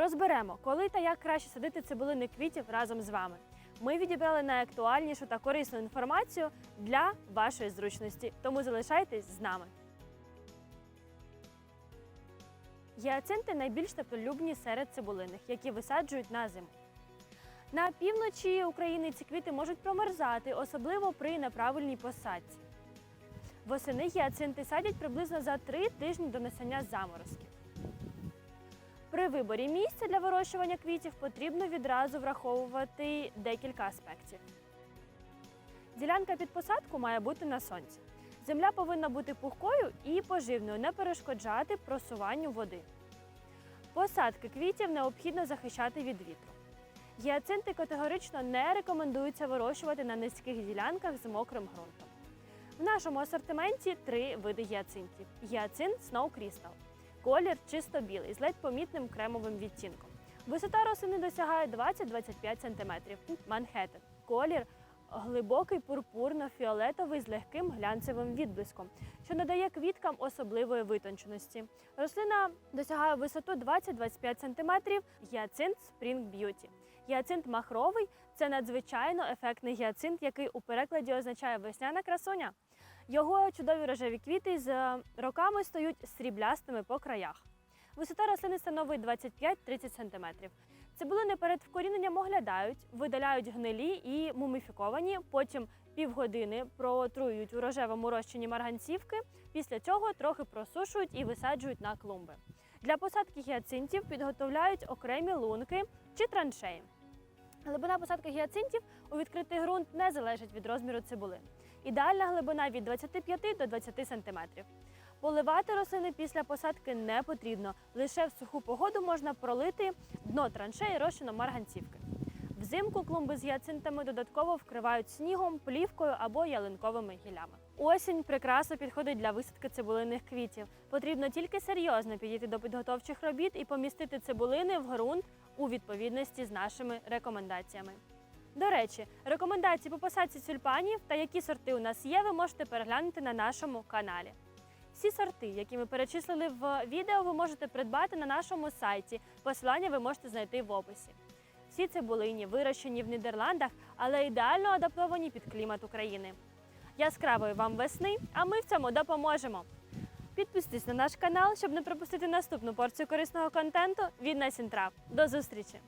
Розберемо, коли та як краще садити цибулини квітів разом з вами. Ми відібрали найактуальнішу та корисну інформацію для вашої зручності, тому залишайтесь з нами. Гіацинти найбільш теплолюбні серед цибулиних, які висаджують на зиму. На півночі України ці квіти можуть промерзати, особливо при неправильній посадці. Восени гіацинти садять приблизно за три тижні до насання заморозків. При виборі місця для вирощування квітів потрібно відразу враховувати декілька аспектів. Ділянка під посадку має бути на сонці. Земля повинна бути пухкою і поживною, не перешкоджати просуванню води. Посадки квітів необхідно захищати від вітру. Гіацинти категорично не рекомендується вирощувати на низьких ділянках з мокрим ґрунтом. В нашому асортименті три види гіацинтів: гіацинт Snow Crystal. Колір чисто білий з ледь помітним кремовим відтінком. Висота рослини досягає 20-25 см. Манхеттен. Колір глибокий пурпурно-фіолетовий з легким глянцевим відблиском, що надає квіткам особливої витонченості. Рослина досягає висоту 20-25 см. Гіацинт Spring Beauty. Гіацинт махровий це надзвичайно ефектний гіацинт, який у перекладі означає весняна красуня. Його чудові рожеві квіти з роками стають сріблястими по краях. Висота рослини становить 25-30 см. Цибулини перед вкоріненням оглядають, видаляють гнилі і муміфіковані, потім півгодини протруюють у рожевому розчині марганцівки, після цього трохи просушують і висаджують на клумби. Для посадки гіацинтів підготовляють окремі лунки чи траншеї. Глибина посадки гіацинтів у відкритий ґрунт не залежить від розміру цибулин. Ідеальна глибина від 25 до 20 см. Поливати рослини після посадки не потрібно. Лише в суху погоду можна пролити дно траншеї розчином марганцівки. Взимку клумби з гіацинтами додатково вкривають снігом, плівкою або ялинковими гілями. Осінь прекрасно підходить для висадки цибулинних квітів. Потрібно тільки серйозно підійти до підготовчих робіт і помістити цибулини в ґрунт у відповідності з нашими рекомендаціями. До речі, рекомендації по посадці тюльпанів та які сорти у нас є, ви можете переглянути на нашому каналі. Всі сорти, які ми перечислили в відео, ви можете придбати на нашому сайті. Посилання ви можете знайти в описі. Всі цибулині вирощені в Нідерландах, але ідеально адаптовані під клімат України. Яскравої вам весни, а ми в цьому допоможемо. Підписуйтесь на наш канал, щоб не пропустити наступну порцію корисного контенту від Насінтрав. До зустрічі!